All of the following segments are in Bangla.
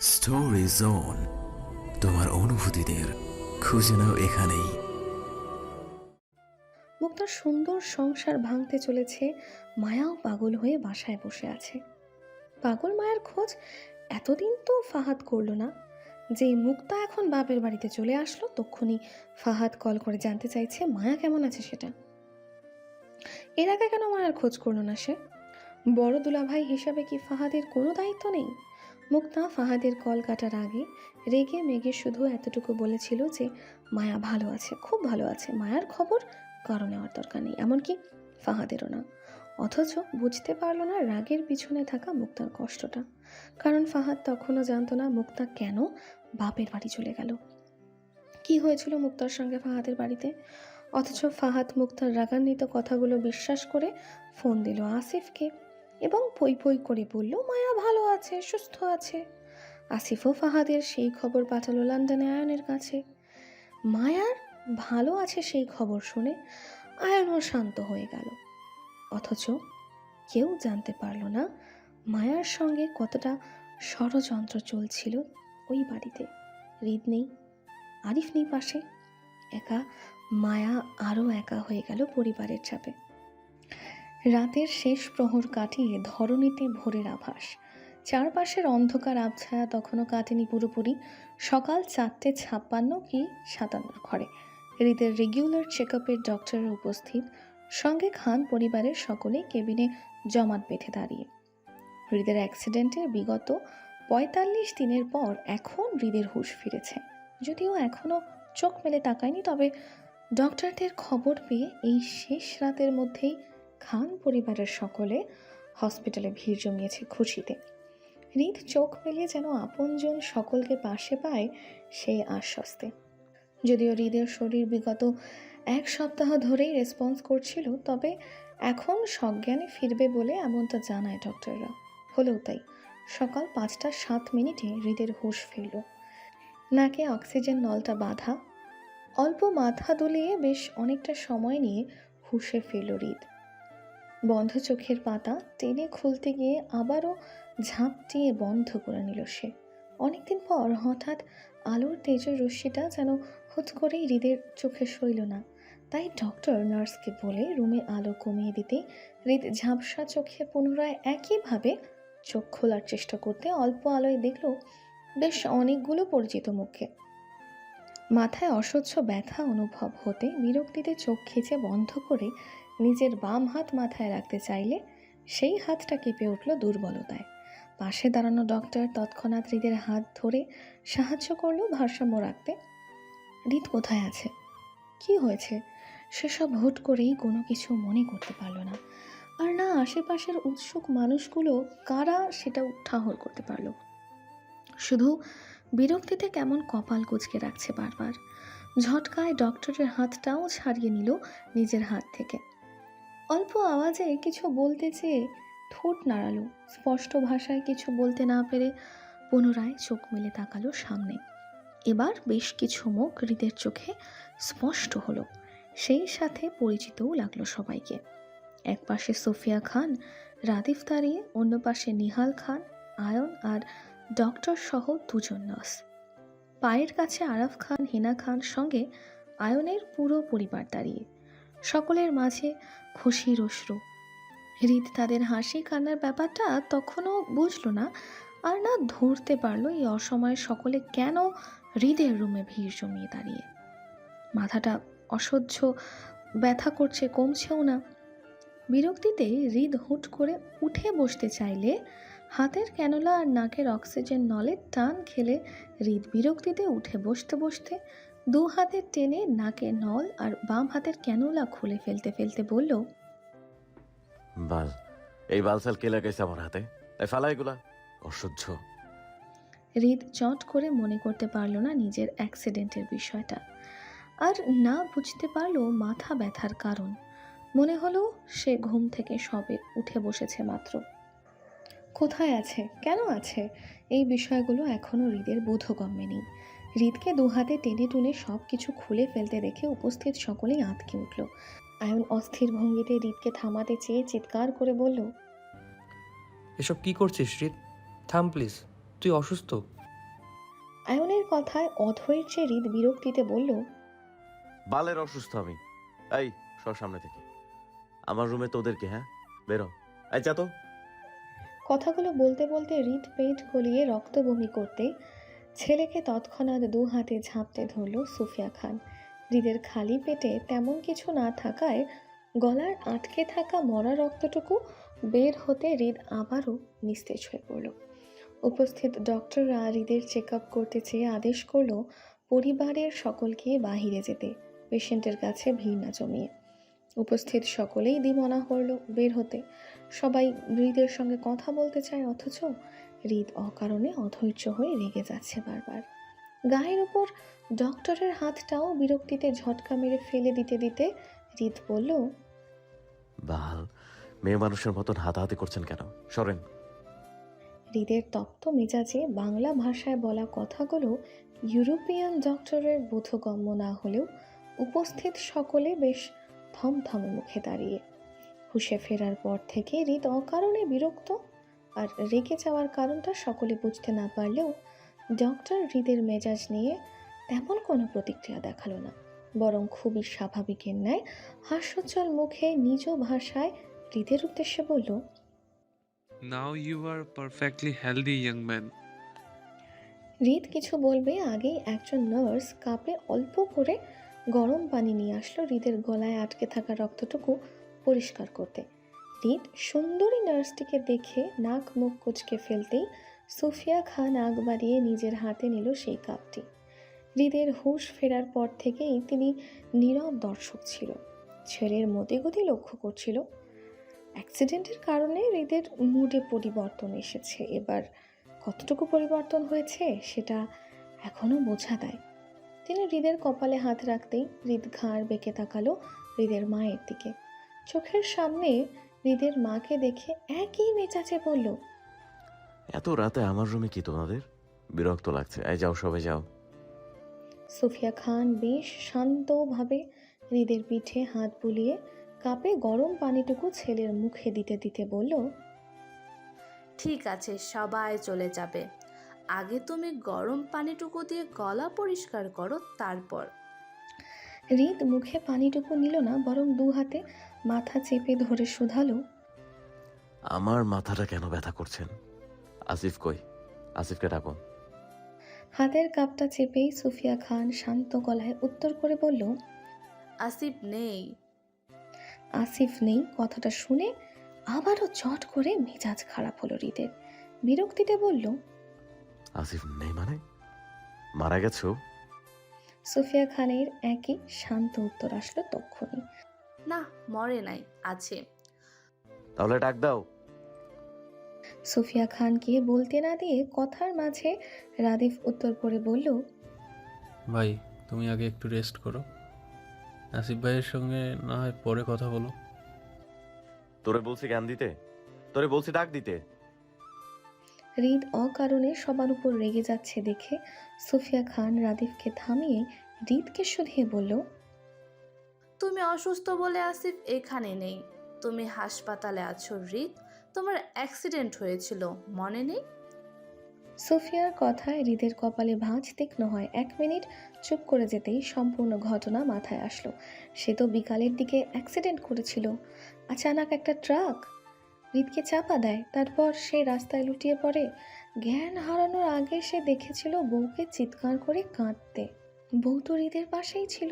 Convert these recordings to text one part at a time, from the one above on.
স্টোরি জোন তোমার অনুভূতিদের খুঁজে নাও এখানেই। মুক্তার সুন্দর সংসার ভাঙতে চলেছে, মায়াও পাগল হয়ে বাসায় বসে আছে। পাগল মায়ের খোঁজ এতদিন তো ফাহাদ করল না। যে মুক্তা এখন বাপের বাড়িতে চলে আসলো, তক্ষুনি ফাহাদ কল করে জানতে চাইছে, মায়া কেমন আছে সেটা? এর আগে কেন মায়ের খোঁজ করল না সে? বড় দুলাভাই হিসাবে কি ফাহাদের কোনো দায়িত্ব নেই? মুক্তা ফাহাদের কল কাটার আগে রেগে মেগে শুধু এতটুকু বলেছিল যে, মায়া ভালো আছে, খুব ভালো আছে। মায়ার খবর কারও নেওয়ার দরকার নেই, এমনকি ফাহাদেরও না। অথচ বুঝতে পারল না রাগের পিছনে থাকা মুক্তার কষ্টটা। কারণ ফাহাদ তখনও জানতো না মুক্তা কেন বাপের বাড়ি চলে গেল। কি হয়েছিল মুক্তার সঙ্গে ফাহাদের বাড়িতে? অথচ ফাহাদ মুক্তার রাগান্বিত কথাগুলো বিশ্বাস করে ফোন দিল আসিফকে। এবং পই পই করে বলল, মায়া ভালো আছে, সুস্থ আছে। আসিফও ফাহাদের সেই খবর পাঠালো লন্ডনে আয়নের কাছে। মায়ার ভালো আছে সেই খবর শুনে আয়নও শান্ত হয়ে গেল। অথচ কেউ জানতে পারল না মায়ার সঙ্গে কতটা ষড়যন্ত্র চলছিল ওই বাড়িতে। হৃদ নেই, আরিফ নেই পাশে। একা মায়া আরও একা হয়ে গেল পরিবারের চাপে। রাতের শেষ প্রহর কাটিয়ে ধরণীতে ভোরের আভাস। চারপাশের অন্ধকার আবছায়া তখনও কাটেনি পুরোপুরি। সকাল চারটে ছাপ্পান্ন কি সাতান্ন ঘরে। হৃদের রেগুলার চেক আপের ডক্টরের উপস্থিত। সঙ্গে খান পরিবারের সকলেই কেবিনে জমাট বেঁধে দাঁড়িয়ে। হৃদের অ্যাক্সিডেন্টের বিগত পঁয়তাল্লিশ দিনের পর এখন হৃদের হুঁশ ফিরেছে। যদিও এখনও চোখ মেলে তাকায়নি, তবে ডক্টরদের খবর পেয়ে এই শেষ রাতের মধ্যেই খান পরিবারের সকলে হসপিটালে ভিড় জমিয়েছে খুশিতে। হৃদ চোখ মেলিয়ে যেন আপনজন সকলকে পাশে পায় সেই আশ্বস্তে। যদিও হৃদের শরীর বিগত এক সপ্তাহ ধরেই রেসপন্স করছিল, তবে এখন সজ্ঞানে ফিরবে বলে এমনটা জানায় ডক্টররা। হলেও তাই, সকাল পাঁচটা সাত মিনিটে হৃদের হুঁশ ফিরল। নাকে অক্সিজেন নলটা বাঁধা, অল্প মাথা দুলিয়ে বেশ অনেকটা সময় নিয়ে হুঁশে ফিরল হৃদ। বন্ধ চোখের পাতা টেনে খুলতে গিয়ে আবারও ঝাঁপটিয়ে বন্ধ করে নিল সে। অনেকদিন পর হঠাৎ আলোর তেজের রশ্মিটা যেন হুট করেই হৃদের চোখে সইল না। তাই ডক্টর, নার্সকে বলে রুমে আলো কমিয়ে দিতে হৃদ ঝাপসা চোখে পুনরায় একইভাবে চোখ খোলার চেষ্টা করতে অল্প আলোয় দেখল, বেশ অনেকগুলো পরিচিত মুখে। মাথায় অসহ্য ব্যথা অনুভব হতে বিরক্তিতে চোখ খিচে বন্ধ করে নিজের বাম হাত মাথায় রাখতে চাইলে সেই হাতটা কেঁপে উঠল দুর্বলতায়। পাশে দাঁড়ানো ডক্টর তৎক্ষণাৎ হৃদের হাত ধরে সাহায্য করল ভারসাম্য রাখতে। হৃদ কোথায় আছে? কি হয়েছে? সেসব হুট করেই কোনো কিছু মনে করতে পারল না। আর না, আশেপাশের উৎসুক মানুষগুলো কারা সেটা ঠাহর করতে পারল? শুধু বিরক্তিতে কেমন কপাল কুচকে রাখছে বারবার। ঝটকায় ডক্টরের হাতটাও ছাড়িয়ে নিল নিজের হাত থেকে। অল্প আওয়াজে কিছু বলতে চেয়ে ঠোঁট নাড়ালো। স্পষ্ট ভাষায় কিছু বলতে না পেরে পুনরায় চোখ মেলে তাকালো সামনে। এবার বেশ কিছু মুখ হৃদের চোখে স্পষ্ট হলো। সেই সাথে পরিচিতও লাগল সবাইকে। এক পাশে সোফিয়া খান, রাদিফ দাঁড়িয়ে, অন্য পাশে নিহাল খান, আয়ন আর ডক্টর সহ দুজন নার্স। পায়ের কাছে আরাফ খান, হিনা খান সঙ্গে আয়নের পুরো পরিবার দাঁড়িয়ে। সকলের মাঝে খুশির অশ্রু। হৃদ তাদের হাসি কান্নার ব্যাপারটা তখনও বুঝলো না আর না ধরতে পারল এই অসময়ে সকলে কেন হৃদের রুমে ভিড় জমিয়ে দাঁড়িয়ে। মাথাটা অসহ্য, ব্যথা করছে, কমছেও না। বিরক্তিতে হৃদ হুট করে উঠে বসতে চাইলে হাতের ক্যানোলা আর নাকের অক্সিজেন নলের টান খেলে হৃদ বিরক্তিতে উঠে বসতে বসতে দু হাতের টেনে নাকের নল আর বাম হাতের ক্যানোলা খুলে ফেলতে ফেলতে বলল বাল এই বালসাল কে লাগাইছে আমার হাতে? এই ফালা এগুলা? অসহ্য। হৃদ চট করে মনে করতে পারল না নিজের অ্যাক্সিডেন্টের বিষয়টা। আর না বুঝতে পারল মাথা ব্যথার কারণ। মনে হলো সে ঘুম থেকে সবে উঠে বসেছে মাত্র। কোথায় আছে? কেন আছে? এই বিষয়গুলো এখনও হৃদের বোধগম্যে নেই। হৃদকে দু হাতে টেনে টুনে সব কিছু খুলে ফেলতে দেখে উপস্থিত সকলেই আঁতকে উঠল। আয়ন অস্থির ভঙ্গিতে হৃদকে থামাতে চেয়ে চিৎকার করে বলল এসব কি করছিস রিত থাম প্লিজ তুই অসুস্থ। আয়নের কথায় অধৈর্যে হৃদ বিরক্তিতে বলল বালের অসুস্থ আমি। এই সব সামনে থেকে। আমার রুমে তোদেরকে হ্যাঁ? বেরো। এই যা তো। কথাগুলো বলতে বলতে হৃদ পেট গলিয়ে রক্ত বমি করতে ছেলেকে তৎক্ষণাৎ দু হাতে ঝাঁপতে ধরল সুফিয়া খান। হৃদের খালি পেটে তেমন কিছু না থাকায় গলার আটকে থাকা মরা রক্তটুকু বের হতে হৃদ আবারও নিস্তেজ হয়ে পড়ল। উপস্থিত ডক্টররা হৃদের চেক আপ করতে চেয়ে আদেশ করল পরিবারের সকলকে বাহিরে যেতে, পেশেন্টের কাছে ভিড় না জমিয়ে। উপস্থিত সকলেই দিমনা হলো বের হতে। সবাই হৃদের সঙ্গে কথা বলতে চায়, অথচ হৃদ অকারণে অধৈর্য হয়ে রেগে যাচ্ছে বারবার। গায়ের উপর ডক্টরের হাতটাও বিরক্তিতে ঝটকা মেরে ফেলে দিতে দিতে হৃদ বলল বাল মেয়ে মানুষের মতন হাতাহাতি করছেন কেন? সরেন। হৃদের তপ্ত মেজাজে বাংলা ভাষায় বলা কথাগুলো ইউরোপিয়ান ডক্টরের বোধগম্য না হলেও উপস্থিত সকলে বেশ থমথমে মুখে দাঁড়িয়ে। হুশে ফেরার পর থেকে হৃদ অকারণে বিরক্ত আর রেগে যাওয়ার কারণটা সকলে বুঝতে না পারলেও ডক্টর হৃদের মেজাজ নিয়ে তেমন কোনো প্রতিক্রিয়া দেখাল না বরং খুবই স্বাভাবিকের ন্যায় হাস্যোজ্জ্বল মুখে নিজ ভাষায় হৃদের উদ্দেশ্যে বলল Now you are perfectly healthy, young man. রিত কিছু বলবে আগেই একজন নার্স কাপে অল্প করে গরম পানি নিয়ে আসলো হৃদের গলায় আটকে থাকা রক্তটুকু পরিষ্কার করতে রিত সুন্দরী নার্সটিকে দেখে নাক মুখ কুচকে ফেলতেই সুফিয়া খান আগ বাড়িয়ে নিজের হাতে নিল সেই কাপটি। হৃদের হুঁশ ফেরার পর থেকেই তিনি নীরব দর্শক ছিল। ছেলের মতিগতি লক্ষ্য করছিল। অ্যাক্সিডেন্টের কারণে হৃদের মুডে পরিবর্তন এসেছে। এবার কতটুকু পরিবর্তন হয়েছে সেটা এখনও বোঝা দেয় তিনি হৃদের কপালে হাত রাখতেই হৃদ ঘাড় বেঁকে তাকালো হৃদের মায়ের দিকে। চোখের সামনে হৃদের মাকে দেখে একই মেজাজে বলল এত রাতে আমার রুমে কি তোমাদের? বিরক্ত লাগছে। এই যাও সবাই যাও। সুফিয়া খান বেশ শান্তভাবে হৃদের পিঠে হাত বুলিয়ে কাপে গরম পানিটুকু ছেলের মুখে দিতে দিতে বলল ঠিক আছে সবাই চলে যাবে। আগে তুমি গরম পানিটুকু দিয়ে গলা পরিষ্কার করো তারপর। হৃদ মুখে পানিটুকু নিল না বরং দু হাতে মাথা চেপে ধরে শুধালো। আমার মাথাটা কেন ব্যথা করছেন? আসিফ কই? আসিফকে ডাকুন। হাতের কাপটা চেপেই সুফিয়া খান শান্ত গলায় উত্তর করে বলল আসিফ নেই। আসিফ নেই কথাটা শুনে আবারও চট করে মেজাজ খারাপ হলো হৃদের। বিরক্তিতে বলল আসিফ নেই মানে? মারা গেছো সুফিয়া খানের একই শান্ত উত্তর আসলো তক্ষণই না মরে নাই আছে। তাহলে ডাক দাও। সুফিয়া খানকে বলতে না দিয়ে কথার মাঝে রাদিফ উত্তর করে বলল ভাই তুমি আগে একটু রেস্ট করো। আসিফ ভাইয়ের সঙ্গে না হয় পরে কথা বলো। তোরে বলছি জ্ঞান দিতে? তোরে বলছি ডাক দিতে? হৃদ অকারণে সবার উপর রেগে যাচ্ছে দেখে সুফিয়া খান রাদিফকে থামিয়ে হৃদকে শুধিয়ে বলল তুমি অসুস্থ বলে আসিফ এখানে নেই। তুমি হাসপাতালে আছো রিত তোমার অ্যাক্সিডেন্ট হয়েছিল, মনে নেই? সুফিয়ার কথায় হৃদের কপালে ভাঁজ তীক্ষ্ণ হয়। এক মিনিট চুপ করে যেতেই সম্পূর্ণ ঘটনা মাথায় আসলো। সে তো বিকালের দিকে অ্যাক্সিডেন্ট করেছিল। আচানাক একটা ট্রাক হৃদকে চাপা দেয়। তারপর সে রাস্তায় লুটিয়ে পড়ে। জ্ঞান হারানোর আগে সে দেখেছিল বউকে চিৎকার করে কাঁদতে। বউ তো হৃদের পাশেই ছিল।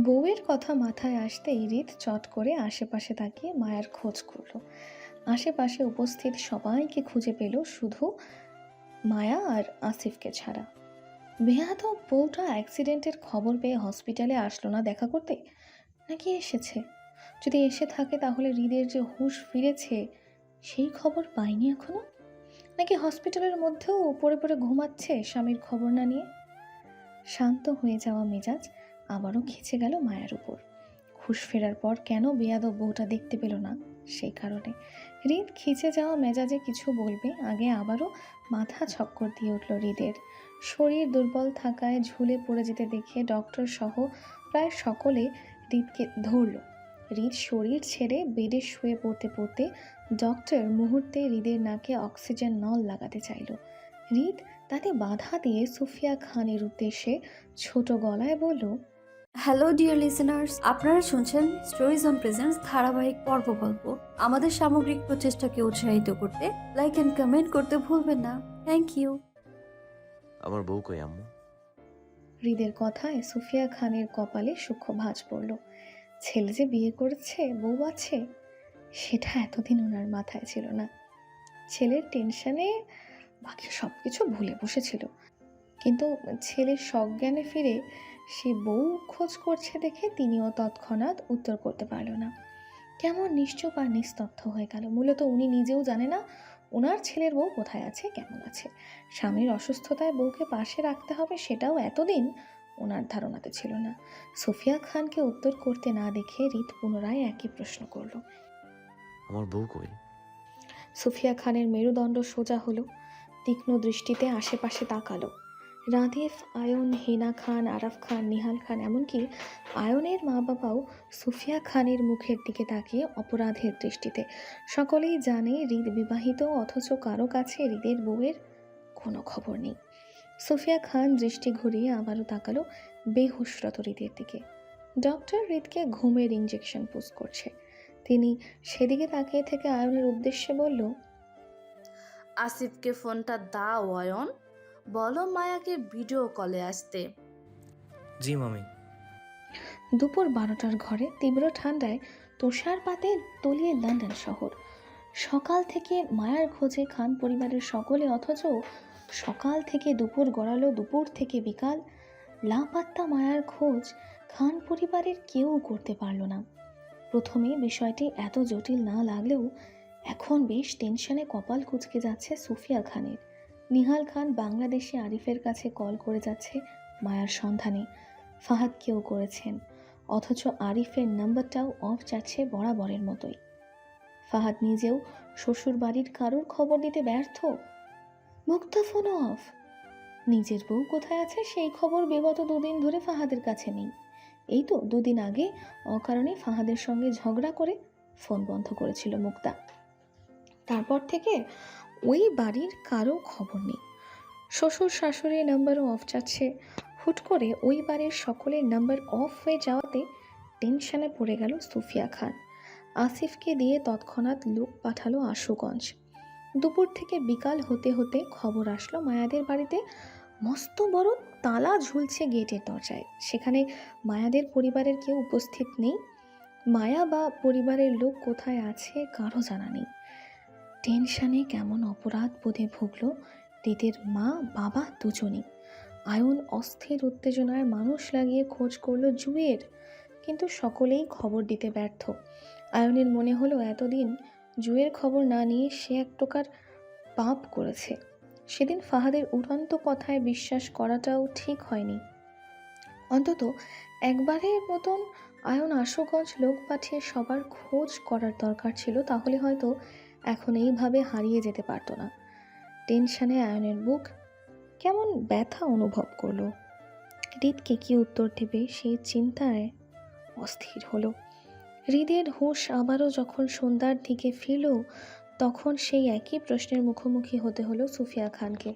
বউয়ের কথা মাথায় আসতেই হৃদ চট করে আশেপাশে তাকিয়ে মায়ার খোঁজ করল। আশেপাশে উপস্থিত সবাইকে খুঁজে পেল শুধু মায়া আর আসিফকে ছাড়া। বেহাত বউটা অ্যাক্সিডেন্টের খবর পেয়ে হসপিটালে আসলো না দেখা করতে? নাকি এসেছে? যদি এসে থাকে তাহলে হৃদের যে হুঁশ ফিরেছে, সেই খবর পাইনি এখনও? নাকি হসপিটালের মধ্যেও পড়ে পড়ে ঘুমাচ্ছে স্বামীর খবর না নিয়ে? শান্ত হয়ে যাওয়া মেজাজ আবারও খেচে গেল মায়ের উপর। হুঁশ ফেরার পর কেন বেয়াদব বউটা দেখতে পেল না? সেই কারণে। হৃদ খিচে যাওয়া মেজাজে কিছু বলবে, আগে আবারও মাথা ছক্কর দিয়ে উঠল হৃদের। শরীর দুর্বল থাকায় ঝুলে পড়ে যেতে দেখে ডক্টর সহ প্রায় সকলে হৃদকে ধরল। হৃদ শরীর ছেড়ে বেডে শুয়ে পড়তে পড়তে ডক্টর মুহূর্তে হৃদের নাকে অক্সিজেন নল লাগাতে চাইল। হৃদ তাতে বাধা দিয়ে সুফিয়া খানের উদ্দেশ্যে ছোট গলায় বলল হ্যালো ডিয়ার লিসেনার্স আপনারা শুনছেন স্টোরিজ অন প্রেজেন্স ধারাবাহিক পর্ব গল্প। আমাদের সামগ্রিক প্রচেষ্টাকে উৎসাহিত করতে লাইক অ্যান্ড কমেন্ট করতে ভুলবেন না। থ্যাংক ইউ আমার বউ কই আম্মু? হৃদের কথায় সুফিয়া খানের কপালে সূক্ষ্ম ভাঁজ পড়ল। ছেলে যে বিয়ে করেছে বউ আছে সেটা এতদিন ওনার মাথায় ছিল না। ছেলের টেনশনে বাকি সব কিছু ভুলে বসেছিল। কিন্তু ছেলের সজ্ঞানে ফিরে সে বউ খোঁজ করছে দেখে তিনিও তৎক্ষণাৎ উত্তর করতে পারল না। কেমন নিশ্চুপ আর নিস্তব্ধ হয়ে গেল। মূলত উনি নিজেও জানে না ওনার ছেলের বউ কোথায় আছে কেমন আছে। স্বামীর অসুস্থতায় বউকে পাশে রাখতে হবে সেটাও এতদিন ওনার ধারণাতে ছিল না। সুফিয়া খানকে উত্তর করতে না দেখে রিত পুনরায় একই প্রশ্ন করল। আমার বউ কই? সুফিয়া খানের মেরুদণ্ড সোজা হলো তীক্ষ্ণ দৃষ্টিতে আশেপাশে তাকালো। রাধিফ আয়ন, হিনা খান, আরাফ খান, নিহাল খান এমনকি আয়নের মা বাবাও সুফিয়া খানের মুখের দিকে তাকিয়ে অপরাধের দৃষ্টিতে। সকলেই জানে হৃদ বিবাহিত অথচ কারও কাছে হৃদের বউয়ের কোনো খবর নেই। সুফিয়া খান দৃষ্টি ঘুরিয়ে আবারও তাকালো বেহুশরত হৃদের দিকে। ডক্টর হৃদকে ঘুমের ইঞ্জেকশন পুশ করছে। তিনি সেদিকে তাকিয়ে থেকে আয়নের উদ্দেশ্যে বলল, আসিফকে ফোনটা দাও অয়ন বলো মায়াকে ভিডিও কলে আসতে। জি মামি। দুপুর বারোটার ঘরে তীব্র ঠান্ডায় তুষারপাতে তলিয়ে লন্ডন শহর। সকাল থেকে মায়ার খোঁজে খান পরিবারের সকলে অথচ সকাল থেকে দুপুর গড়ালো দুপুর থেকে বিকাল। লাপাত্তা মায়ার খোঁজ খান পরিবারের কেউ করতে পারল না। প্রথমে বিষয়টি এত জটিল না লাগলেও এখন বেশ টেনশনে কপাল কুচকে যাচ্ছে সুফিয়া খানের। নিহাল খান বাংলাদেশে আরিফের কাছে কল করে যাচ্ছে মায়ার সন্ধানে। ফাহাদ কেউ করেছেন, অথচ আরিফের নাম্বারটাও অফ যাচ্ছে বরাবরের মতোই। ফাহাদ নিজেও শ্বশুর বাড়ির কারোর খবর দিতে ব্যর্থ? মুক্তা ফোন অফ নিজের বউ কোথায় আছে সেই খবর বিগত দুদিন ধরে ফাহাদের কাছে নেই। এই তো দুদিন আগে অকারণে ফাহাদের সঙ্গে ঝগড়া করে ফোন বন্ধ করেছিল মুক্তা। তারপর থেকে ওই বাড়ির কারও খবর নেই। শ্বশুর শাশুড়ির নাম্বারও অফ যাচ্ছে। হুট করে ওই বাড়ির সকলের নাম্বার অফ হয়ে যাওয়াতে টেনশনে পড়ে গেল সুফিয়া খান। আসিফকে দিয়ে তৎক্ষণাৎ লোক পাঠালো আশুগঞ্জ। দুপুর থেকে বিকাল হতে হতে খবর আসলো মায়াদের বাড়িতে। মস্ত বড় তালা ঝুলছে গেটের দরজায়। সেখানে মায়াদের পরিবারের কেউ উপস্থিত নেই। মায়া বা পরিবারের লোক কোথায় আছে কারও জানা নেই। টেনশনে কেমন অপরাধ বোধে ভুগল দিদির মা, বাবা দুজনেই। আয়ন অস্থির উত্তেজনায় মানুষ লাগিয়ে খোঁজ করল জুয়ের, কিন্তু সকলেই খবর দিতে ব্যর্থ। আয়নের মনে হলো এতদিন জুয়ের খবর না নিয়ে সে এক প্রকার পাপ করেছে। সেদিন ফাহাদের উড়ন্ত কথায় বিশ্বাস করাটাও ঠিক হয়নি। অন্তত একবারের মতন আয়ন আশুগঞ্জ লোক পাঠিয়ে সবার খোঁজ করার দরকার ছিল, তাহলে হয়তো এখন এইভাবে হারিয়ে যেতে পারতো না। টেনশনে আয়নের বুক কেমন ব্যথা অনুভব করল। হৃদকে কি উত্তর দেবে সেই চিন্তায় অস্থির হলো। হৃদের হুঁশ আবারও যখন সন্ধ্যার দিকে ফিরল তখন সেই একই প্রশ্নের মুখোমুখি হতে হলো সুফিয়া খানকে।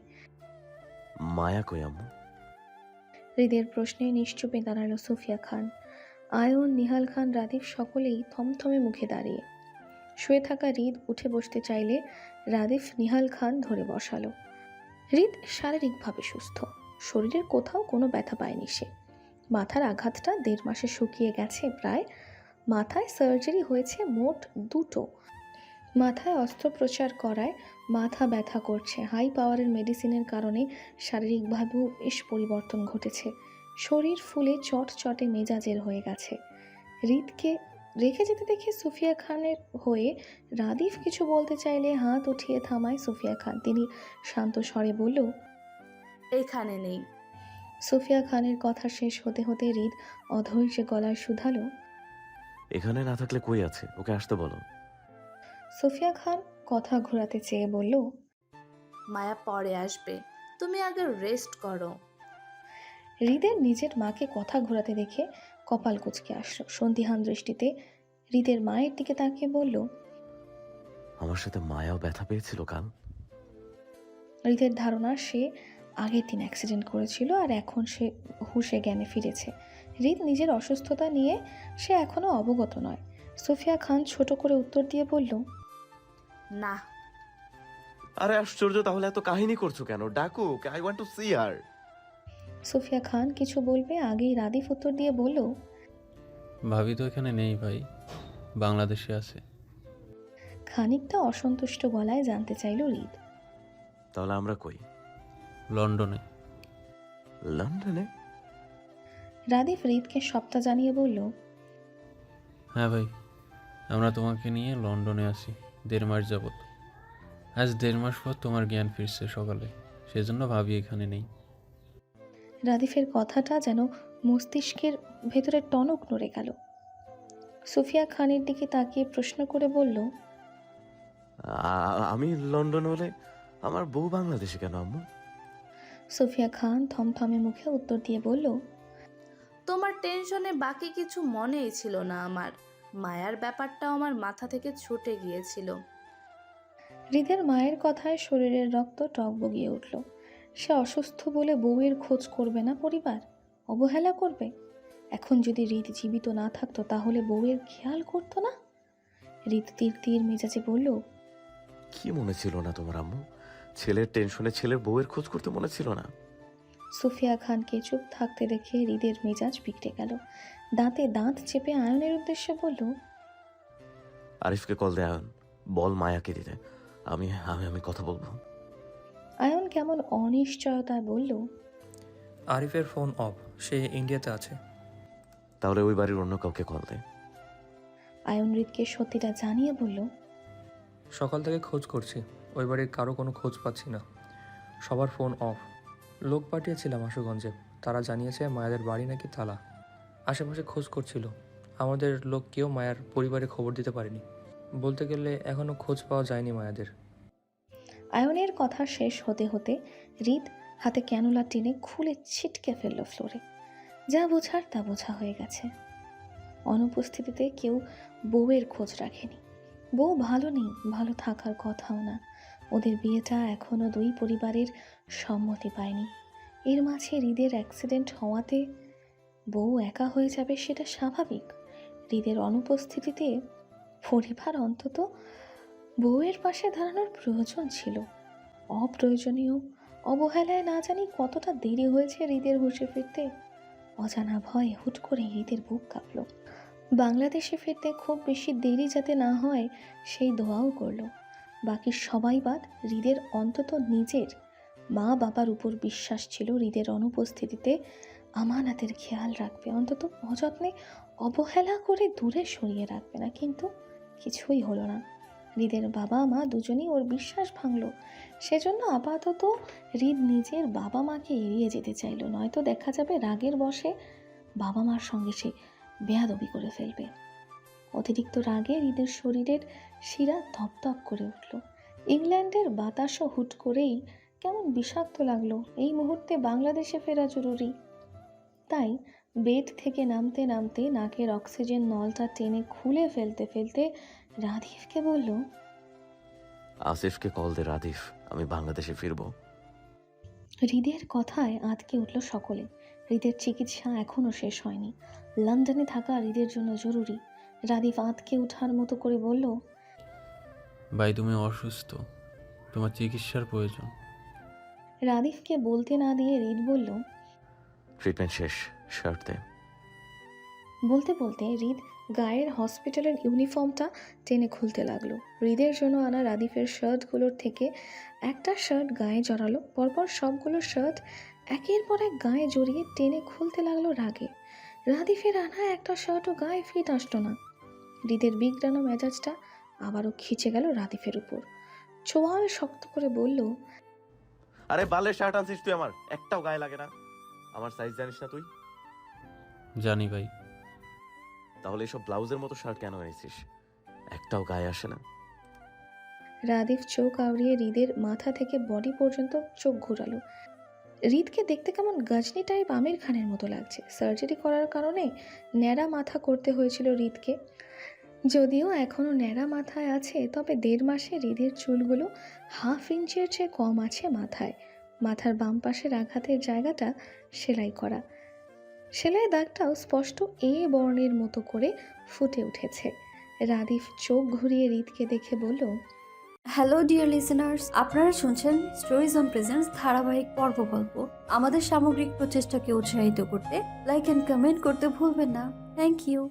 মায়া কই আম্মু? হৃদের প্রশ্নে নিশ্চুপে দাঁড়াল সুফিয়া খান। আয়ন নিহাল খান রাদীপ সকলেই থমথমে মুখে দাঁড়িয়ে। শুয়ে থাকা হৃদ উঠে বসতে চাইলে রাদিফ নিহাল খান ধরে বসালো। হৃদ শারীরিকভাবে সুস্থ। শরীরের কোথাও কোনো ব্যথা পায়নি সে। মাথার আঘাতটা দেড় মাসে শুকিয়ে গেছে প্রায়। মাথায় সার্জারি হয়েছে মোট দুটো। মাথায় অস্ত্রোপচার করায় মাথা ব্যথা করছে। হাই পাওয়ারের মেডিসিনের কারণে শারীরিকভাবেও বেশ পরিবর্তন ঘটেছে। শরীর ফুলে চট চটে মেজাজের হয়ে গেছে। হৃদকে রেখে যেতে দেখে সুফিয়া খানের হয়ে রাদিফ কিছু বলতে চাইলে হাত উঠিয়ে থামায় সুফিয়া খান। তিনি শান্ত স্বরে বলল এখানে নেই। সুফিয়া খানের কথা শেষ হতে হতে হৃদ অধৈর্যে গলায় শুধালো এখানে না থাকলে কই আছে? ওকে আসতে বলো। সুফিয়া খান কথা ঘোরাতে চেয়ে বলল মায়া পরে আসবে। তুমি আগে রেস্ট করো। হৃদের নিজের মাকে কথা ঘোরাতে দেখে কপাল কুচকে আসলো। সন্ধিহান দৃষ্টিতে হৃদের মায়ের দিকে তাকিয়ে বলল আমার সাথে মায়াও ব্যথা পেয়েছিল কাল। হৃদের ধারণা সে আগের দিন অ্যাক্সিডেন্ট করেছিল আর এখন সে হুশে জ্ঞানে ফিরেছে। হৃদ নিজের অসুস্থতা নিয়ে সে এখনও অবগত নয়। সোফিয়া খান ছোট করে উত্তর দিয়ে বলল না। আরে আশ্চর্য তাহলে এত কাহিনী করছ কেন? ডাকো I want to see her Sofia Khan কিছু বলবে? আগেই রাদিফ উত্তর দিয়ে বলল ভাবি তো এখানে নেই ভাই বাংলাদেশে আছে। খানিকটা অসন্তুষ্ট গলায় জানতে চাইল রিদ। তাহলে আমরা কই? লন্ডনে। লন্ডনে? রাদিফ হৃদকে সবটা জানিয়ে বলল হ্যাঁ ভাই আমরা তোমাকে নিয়ে লন্ডনে আসি দেড় মাস যাবত আজ দেড় মাস পর তোমার জ্ঞান ফিরছে সকালে সেজন্য ভাবি এখানে নেই। রাদিফের কথাটা যেন মস্তিষ্কের ভেতরে টনক নড়ে গেল। সুফিয়া খানের দিকে তাকিয়ে প্রশ্ন করে বলল আমি লন্ডন হলে আমার বউ বাংলাদেশে কেন আম্মু? সুফিয়া খান থমথমে মুখে উত্তর দিয়ে বলল তোমার টেনশনে বাকি কিছু মনেই ছিল না আমার। মায়ার ব্যাপারটাও আমার মাথা থেকে ছুটে গিয়েছিল। হৃদের মায়ের কথায় শরীরের রক্ত টকবগিয়ে উঠল। সে অসুস্থ বলে বউয়ের খোঁজ করবে না পরিবার? অবহেলা করবে? এখন যদি হৃদ জীবিত না থাকতো তাহলে বউয়ের খেয়াল করতো না? হৃদ তীর তীর মেজাজে বলল কি মনে ছিল না তোমার আম্মু? ছেলের টেনশনে ছেলের বউয়ের খোঁজ করতে মনে ছিল না? সুফিয়া খানকে চুপ থাকতে দেখে হৃদের মেজাজ বিগড়ে গেল। দাঁতে দাঁত চেপে আয়নের উদ্দেশ্যে বলল আরিফকে কল দে আয়ন। বল মায়াকে দিতে। আমি আমি আমি কথা বলব। আয়ন কেমন অনিশ্চয়তায় বলল আরিফের ফোন অফ সে ইন্ডিয়াতে আছে। তাহলে ওই বাড়ির অন্য কাউকে কল দে। আয়ন হৃদকে সত্যিটা জানিয়ে বলল সকাল থেকে খোঁজ করছি ওই বাড়ির কারও কোনো খোঁজ পাচ্ছি না। সবার ফোন অফ। লোক পাঠিয়েছিলাম আশুগঞ্জে তারা জানিয়েছে মায়াদের বাড়ি নাকি তালা আশেপাশে খোঁজ করছিল আমাদের লোক কেউ মায়ার পরিবারে খবর দিতে পারেনি। বলতে গেলে এখনও খোঁজ পাওয়া যায়নি মায়াদের। আয়নের কথা শেষ হতে হতে হৃদ হাতে ক্যানুলা টেনে খুলে ছিটকে ফেলল ফ্লোরে। যা বোঝার তা বোঝা হয়ে গেছে। অনুপস্থিতিতে কেউ বউয়ের খোঁজ রাখেনি। বউ ভালো নেই, ভালো থাকার কথাও না। ওদের বিয়েটা এখনও দুই পরিবারের সম্মতি পায়নি। এর মাঝে হৃদের অ্যাক্সিডেন্ট হওয়াতে বউ একা হয়ে যাবে সেটা স্বাভাবিক। হৃদের অনুপস্থিতিতে পরিবার অন্তত বউয়ের পাশে দাঁড়ানোর প্রয়োজন ছিল। অপ্রয়োজনীয়। অবহেলায় না জানি কতটা দেরি হয়েছে হৃদের হুঁশে ফিরতে। অজানা ভয়ে হুট করে হৃদের বুক কাঁপল। বাংলাদেশে ফিরতে খুব বেশি দেরি যাতে না হয়, সেই দোয়াও করল। বাকি সবাই বাদ হৃদের অন্তত নিজের মা বাবার উপর বিশ্বাস ছিল হৃদের অনুপস্থিতিতে। আমানাতের খেয়াল রাখবে, অন্তত অযত্নে অবহেলা করে দূরে সরিয়ে রাখবে না, কিন্তু কিছুই হলো না। হৃদের বাবা মা দুজনেই ওর বিশ্বাস ভাঙলো। সেজন্য আপাতত হৃদ নিজের বাবা মাকে এড়িয়ে যেতে চাইলো, নয়তো দেখা যাবে রাগের বশে বাবা মার সঙ্গে সে বেয়াদবি করে ফেলবে। অতিরিক্ত রাগে হৃদের শরীরের শিরা ধপধপ করে উঠল। ইংল্যান্ডের বাতাসও হুট করেই কেমন বিষাক্ত লাগল। এই মুহূর্তে বাংলাদেশে ফেরা জরুরি। তাই বেড থেকে নামতে নামতে নাকের অক্সিজেন নলটা টেনে খুলে ফেলতে ফেলতে রাধীফকে বলল আসিফকে কল দে রাদিফ আমি বাংলাদেশে ফিরবো। হৃদের কথায় আটকে উঠল সকলে। হৃদের চিকিৎসা এখনও শেষ হয়নি। লন্ডনে থাকা হৃদের জন্য জরুরি। রাদীপ আঁতকে ওঠার মতো করে বলল ভাই তুমি অসুস্থ। তোমার চিকিৎসার প্রয়োজন। রাদীফকে বলতে না দিয়ে হৃদ বলল ট্রিটমেন্ট শেষ শার্ট দে। বলতে বলতে হৃদ গায়ের হসপিটালের ইউনিফর্মটা টেনে খুলতে লাগল। হৃদের জন্য আনা রাদীফের শার্টগুলোর থেকে একটা শার্ট গায়ে জড়ালো পরপর সবগুলো শার্ট একের পর এক গায়ে জড়িয়ে টেনে খুলতে লাগল রাগে। রাদীফের আনা একটা শার্টও গায়ে ফিট আসতো না। হৃদের বিগড়ানো মেজাজটা আবারও খিচে গেল রাদীফের উপর। চোয়াল শক্ত করে বলল আরে বালের শার্ট আনছিস তুই আমার? একটাও গায়ে লাগে না। আমার সাইজ জানিস না তুই? জানি ভাই। তাহলে এসব ব্লাউজের মতো শার্ট কেন এনেছিস? একটাও গায়ে আসে না। রাদীপ চোখ আউড়িয়ে হৃদের মাথা থেকে বডি পর্যন্ত চোখ ঘোরালো। হৃদকে দেখতে কেমন গজনি টাইপ আমির খানের মতো লাগছে। সার্জারি করার কারণে ন্যাড়া মাথা করতে হয়েছিল হৃদকে। যদিও এখনও ন্যাড়া মাথায় আছে, তবে দেড় মাসে হৃদের চুলগুলো হাফ ইঞ্চের চেয়ে কম আছে মাথায়। মাথার বাম পাশের আঘাতের জায়গাটা সেলাই করা। সেলাই দাগটাও স্পষ্ট এ বর্ণের মতো করে ফুটে উঠেছে। রাদিফ চোখ ঘুরিয়ে রিতকে দেখে বলল হ্যালো ডিয়ার লিসেনার্স আপনারা শুনছেন স্টোরিজ অন প্রেজেন্স ধারাবাহিক পর্ব গল্প। আমাদের সামগ্রিক প্রচেষ্টাকে উৎসাহিত করতে লাইক অ্যান্ড কমেন্ট করতে ভুলবেন না। Thank you